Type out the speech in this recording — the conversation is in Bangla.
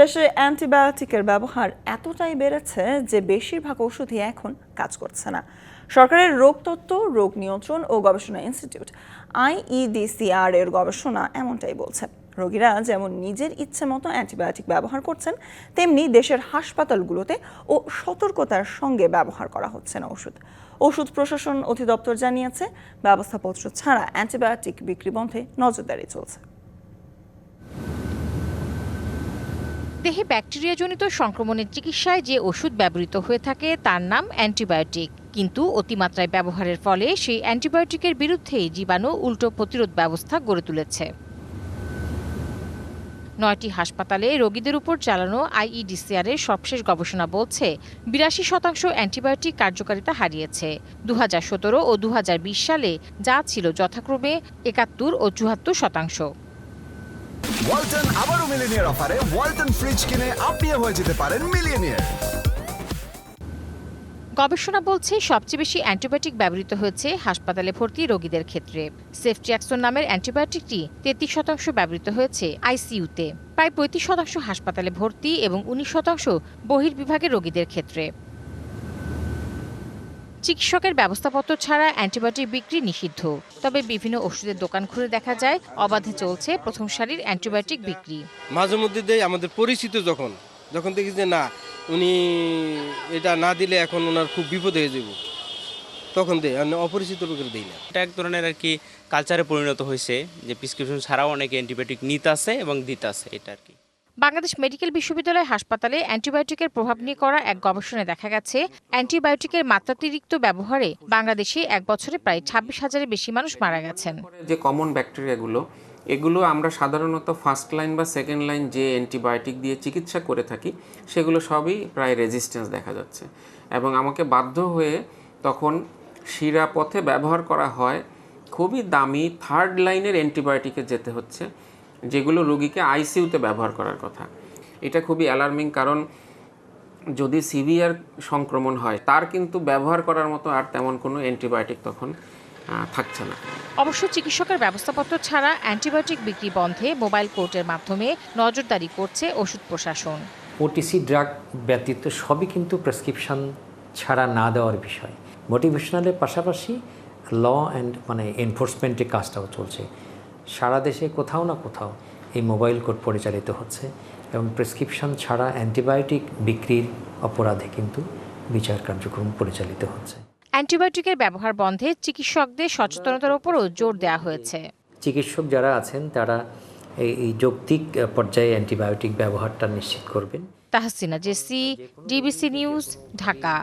দেশে অ্যান্টিবায়োটিকের ব্যবহার এতটাই বেড়েছে যে বেশিরভাগ ওষুধই এখন কাজ করছে না। সরকারের রোগতত্ত্ব রোগ নিয়ন্ত্রণ ও গবেষণা ইনস্টিটিউট আইইডিসিআর এর গবেষণা এমনটাই বলছে। রোগীরা যেমন নিজের ইচ্ছে মতো অ্যান্টিবায়োটিক ব্যবহার করছেন, তেমনি দেশের হাসপাতালগুলোতে ও সতর্কতার সঙ্গে ব্যবহার করা হচ্ছে না ওষুধ। ওষুধ প্রশাসন অধিদপ্তর জানিয়েছে, ব্যবস্থাপত্র ছাড়া অ্যান্টিবায়োটিক বিক্রি বন্ধে নজরদারি চলছে। দেহে ব্যাকটেরিয়াজনিত সংক্রমণের চিকিৎসায় যে ওষুধ ব্যবহৃত হয়ে থাকে তার নাম অ্যান্টিবায়োটিক। কিন্তু অতিমাত্রায় ব্যবহারের ফলে সেই অ্যান্টিবায়োটিকের বিরুদ্ধেই জীবাণু উল্টো প্রতিরোধ ব্যবস্থা গড়ে তুলেছে। নয়টি হাসপাতালে রোগীদের উপর চালানো আইইডিসিআর এর সবশেষ গবেষণা বলছে, বিরাশি শতাংশ অ্যান্টিবায়োটিক কার্যকারিতা হারিয়েছে। দু হাজার সতেরো ও দু হাজার বিশ সালে যা ছিল যথাক্রমে একাত্তর ও চুয়াত্তর শতাংশ। ওয়ালটন আবারও মিলিনিয়ার অফারে ওয়ালটন ফ্রিজ কিনে আপনিও হয়ে যেতে পারেন মিলিয়নিয়ার। গবেষণা বলছে সবচেয়ে বেশি অ্যান্টিবায়োটিক ব্যবহৃত হয়েছে হাসপাতালে ভর্তি রোগীদের ক্ষেত্রে। সেফট্রিয়াক্সন নামের অ্যান্টিবায়োটিকটি তেত্রিশ শতাংশ ব্যবহৃত হয়েছে আইসিইউতে। প্রায় পঁয়ত্রিশ শতাংশ হাসপাতালে ভর্তি এবং উনিশ শতাংশ বহির্বিভাগের রোগীদের ক্ষেত্রে। চিকিৎসকের ব্যবস্থাপত্র ছাড়া অ্যান্টিবায়োটিক বিক্রি নিষিদ্ধ। তবে বিভিন্ন ওষুধের দোকান খুলে দেখা যায় অবাধে চলছে প্রথম সারির অ্যান্টিবায়োটিক বিক্রি। মাঝে মধ্যে দেয় আমাদের পরিচিত যখন যখন দেখি যে না উনি এটা না দিলে এখন ওনার খুব বিপদ হয়ে যাব। তখন দেয় আর অপরিচিত লোকের দেই না। এটা এক ধরনের আর কি কালচারে পরিণত হয়েছে যে প্রেসক্রিপশন ছাড়াও অনেকে অ্যান্টিবায়োটিক নিতে আছে এবং দিতে আছে এটা আর কি। বাংলাদেশ মেডিকেল বিশ্ববিদ্যালয় হাসপাতালে অ্যান্টিবায়োটিকের প্রভাব নিয়ে করা এক গবেষণায় দেখা গেছে, অ্যান্টিবায়োটিকের মাত্রাতিরিক্ত ব্যবহারে বাংলাদেশে এক বছরে প্রায় ছাব্বিশ হাজারের বেশি মানুষ মারা গেছেন। যে কমন ব্যাকটেরিয়াগুলো এগুলো আমরা সাধারণত ফার্স্ট লাইন বা সেকেন্ড লাইন যে অ্যান্টিবায়োটিক দিয়ে চিকিৎসা করে থাকি, সেগুলো সবই প্রায় রেজিস্ট্যান্স দেখা যাচ্ছে। এবং আমাকে বাধ্য হয়ে তখন শিরা পথে ব্যবহার করা হয়, খুবই দামি থার্ড লাইনের অ্যান্টিবায়োটিকে যেতে হচ্ছে। যেগুলো রোগীকে আইসিইউতে ব্যবহার করার কথা। এটা খুবই অ্যালার্মিং কারণ যদি সিভিয়ার সংক্রমণ হয় তার কিন্তু ব্যবহার করার মতো আর তেমন কোনো অ্যান্টিবায়োটিক তখন থাকছে না। অবশ্য চিকিৎসকের ব্যবস্থাপত্র ছাড়া অ্যান্টিবায়োটিক বিক্রি বন্ধে মোবাইল কোর্টের মাধ্যমে নজরদারি করছে ওষুধ প্রশাসন। ওটিসি ড্রাগ ব্যতীত সবই কিন্তু প্রেসক্রিপশন ছাড়া না দেওয়ার বিষয়। মোটিভেশনালের পাশাপাশি ল অ্যান্ড মানে এনফোর্সমেন্টের কাজটাও চলছে। সারা দেশে কোথাও না কোথাও এই মোবাইল কোড পরিচালিত হচ্ছে এবং প্রেসক্রিপশন ছাড়া অ্যান্টিবায়োটিক বিক্রির অপরাধে কিন্তু বিচার কার্যক্রম পরিচালিত হচ্ছে। অ্যান্টিবায়োটিকের ব্যবহার বন্ধে চিকিৎসকদের সচেতনতার উপরও জোর দেওয়া হয়েছে। চিকিৎসক যারা আছেন তারা এই এই যৌক্তিক পর্যায়ে অ্যান্টিবায়োটিক ব্যবহারটা নিশ্চিত করবেন। Tahsina Jesy DBC news Dhaka.